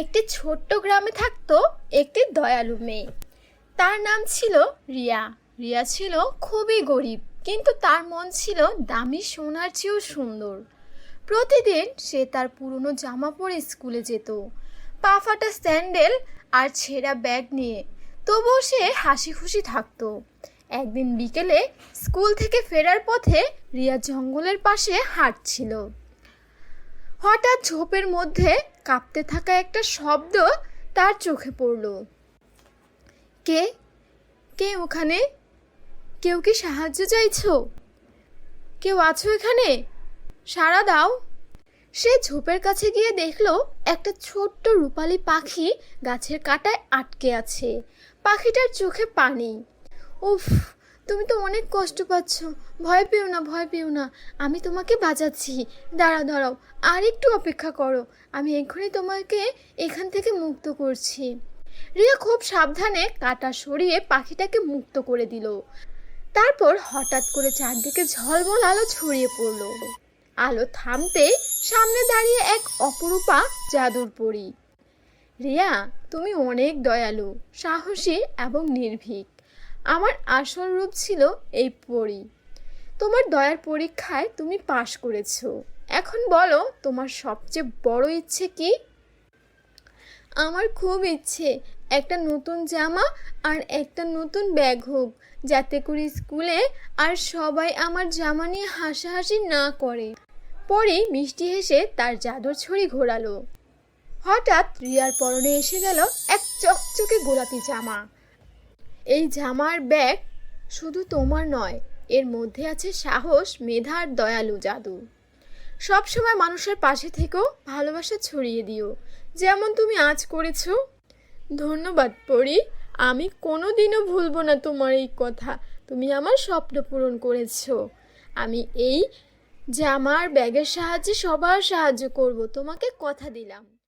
একটি ছোট্ট গ্রামে থাকতো একটি দয়ালু মেয়ে। তার নাম ছিল রিয়া। রিয়া ছিল খুবই গরিব, কিন্তু তার মন ছিল দামি সোনার চেয়েও সুন্দর। প্রতিদিন সে তার পুরনো জামা পরে স্কুলে যেত। পা ফাটা স্যান্ডেল আর ছেঁড়া ব্যাগ নিয়ে। তবুও সে হাসি খুশি থাকতো। একদিন বিকেলে স্কুল থেকে ফেরার পথে রিয়া জঙ্গলের পাশে হাঁটছিল। হঠাৎ ঝোপের মধ্যে কাঁপতে থাকা একটা শব্দ তার চোখে পড়ল। কে? কে ওখানে? কেউ কি সাহায্য চাইছো? কেউ আছো এখানে? সাড়া দাও। সে ঝোপের কাছে গিয়ে দেখল একটা ছোট্ট রূপালী পাখি গাছের কাঁটায় আটকে আছে। পাখিটার চোখে পানি। উফ তুমি তো অনেক কষ্ট পাচ্ছ। ভয় পেও না, ভয় পেও না। আমি তোমাকে বাঁচাচ্ছি। দাঁড়া দাঁড়াও। আর একটু অপেক্ষা করো। আমি এক্ষুনি তোমাকে এখান থেকে মুক্ত করছি। রিয়া খুব সাবধানে কাটা সরিয়ে পাখিটাকে মুক্ত করে দিল। তারপর হঠাৎ করে চারদিকে ঝলমল আলো ছড়িয়ে পড়ল। আলো থামতে সামনে দাঁড়িয়ে এক অপরূপা জাদুর পরী। রিয়া, তুমি অনেক দয়ালু, সাহসী এবং নির্ভীক। আমার আসল রূপ ছিল এই পরী। তোমার দয়ার পরীক্ষায় তুমি পাশ করেছ। এখন বলো, তোমার সবচেয়ে বড় ইচ্ছে কি? আমার খুব ইচ্ছে একটা নতুন জামা আর একটা নতুন ব্যাগ হোক, যাতে করে স্কুলে আর সবাই আমার জামা নিয়ে হাসাহাসি না করে। পরে মিষ্টি হেসে তার জাদুর ছড়ি ঘোরালো। হঠাৎ রিয়ার পরনে এসে গেল এক চকচকে গোলাপি জামা। এই জামার ব্যাগ শুধু তোমার নয়, এর মধ্যে আছে সাহস মেধার দয়ালু জাদু। সবসময় মানুষের পাশে থেকেও ভালোবাসা ছড়িয়ে দিও। যেমন তুমি আজ করেছ। ধন্যবাদ, পরি। আমি কোনো দিনও ভুলবো না তোমার এই কথা। তুমি আমার স্বপ্ন পূরণ করেছ। আমি এই জামার ব্যাগের সাহায্যে সবার সাহায্য করব। তোমাকে কথা দিলাম।